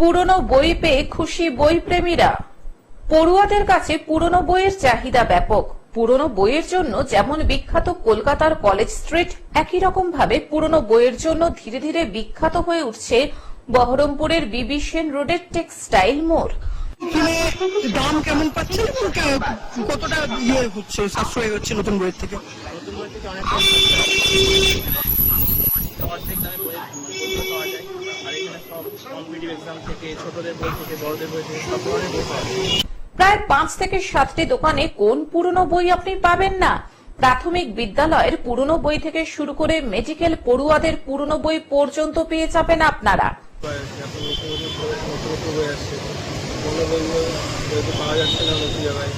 পুরনো বই পেয়ে খুশি বই প্রেমীরা পড়ুয়াদের কাছে পুরনো বইয়ের চাহিদা ব্যাপক। পুরনো বইয়ের জন্য যেমন বিখ্যাত কলকাতার কলেজ স্ট্রিট, একই রকম ভাবে পুরনো বইয়ের জন্য ধীরে ধীরে বিখ্যাত হয়ে উঠছে বহরমপুরের বিবি সেন রোডের টেক্সটাইল মোড়। দাম কেমন পাচ্ছেন কতটা ইয়ে হচ্ছে, সাশ্রয় হচ্ছে নতুন বইয়ের থেকে অর্ধেক দামে বই বই পাওয়া যায় আর এখানে সব কম্পিটিভ এক্সাম থেকে ছোটদের বই থেকে বড়দের বই থেকে সব ধরনের বই পাওয়া প্রায় পাঁচ থেকে সাতটি দোকানে কোন পুরনো বই আপনি পাবেন না? প্রাথমিক বিদ্যালয়ের পুরনো বই থেকে শুরু করে মেডিকেল পড়ুয়াদের পুরনো বই পর্যন্ত পেয়ে যাবেন আপনারা। পাওয়া যাচ্ছে না। জায়গায়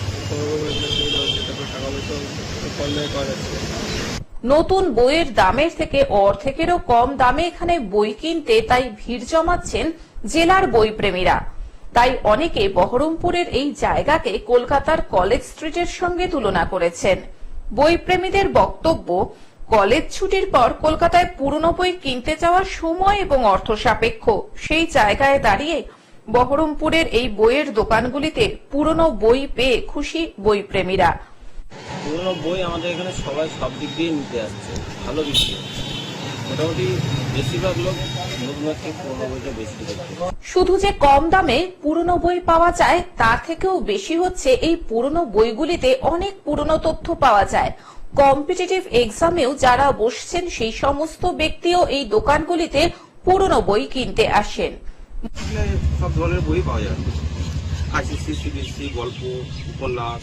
টাকা নতুন বইয়ের দামের থেকে অর্ধেকেরও কম দামে এখানে বই কিনতে তাই ভিড় জমাচ্ছেন জেলার বই প্রেমীরা তাই অনেকে বহরমপুরের এই জায়গাকে কলকাতার কলেজ স্ট্রিটের সঙ্গে তুলনা করেছেন। বই প্রেমীদের বক্তব্য, কলেজ ছুটির পর কলকাতায় পুরনো বই কিনতে যাওয়ার সময় এবং অর্থ সাপেক্ষ। সেই জায়গায় দাঁড়িয়ে বহরমপুরের এই বইয়ের দোকানগুলিতে পুরনো বই পেয়ে খুশি বই প্রেমীরা পুরোনো বই আমাদের এখানে সবাই সব দিক দিয়ে নিতে আসছে। ভালো হচ্ছে। মোটামুটি বেশিরভাগ লোক নতুন থেকে পুরোনো বইটা বেশি দেখছে শুধু যে কম দামে পুরনো বই পাওয়া যায় তার থেকেও বেশি হচ্ছে এই পুরনো বইগুলিতে অনেক পুরনো তথ্য পাওয়া যায়। কম্পিটিটিভ এক্সামেও যারা বসছেন সেই সমস্ত ব্যক্তিও এই দোকানগুলিতে পুরনো বই কিনতে আসেন। সব ধরনের বই পাওয়া যায়। আইসিসি সিবিএসসি গল্প উপন্যাস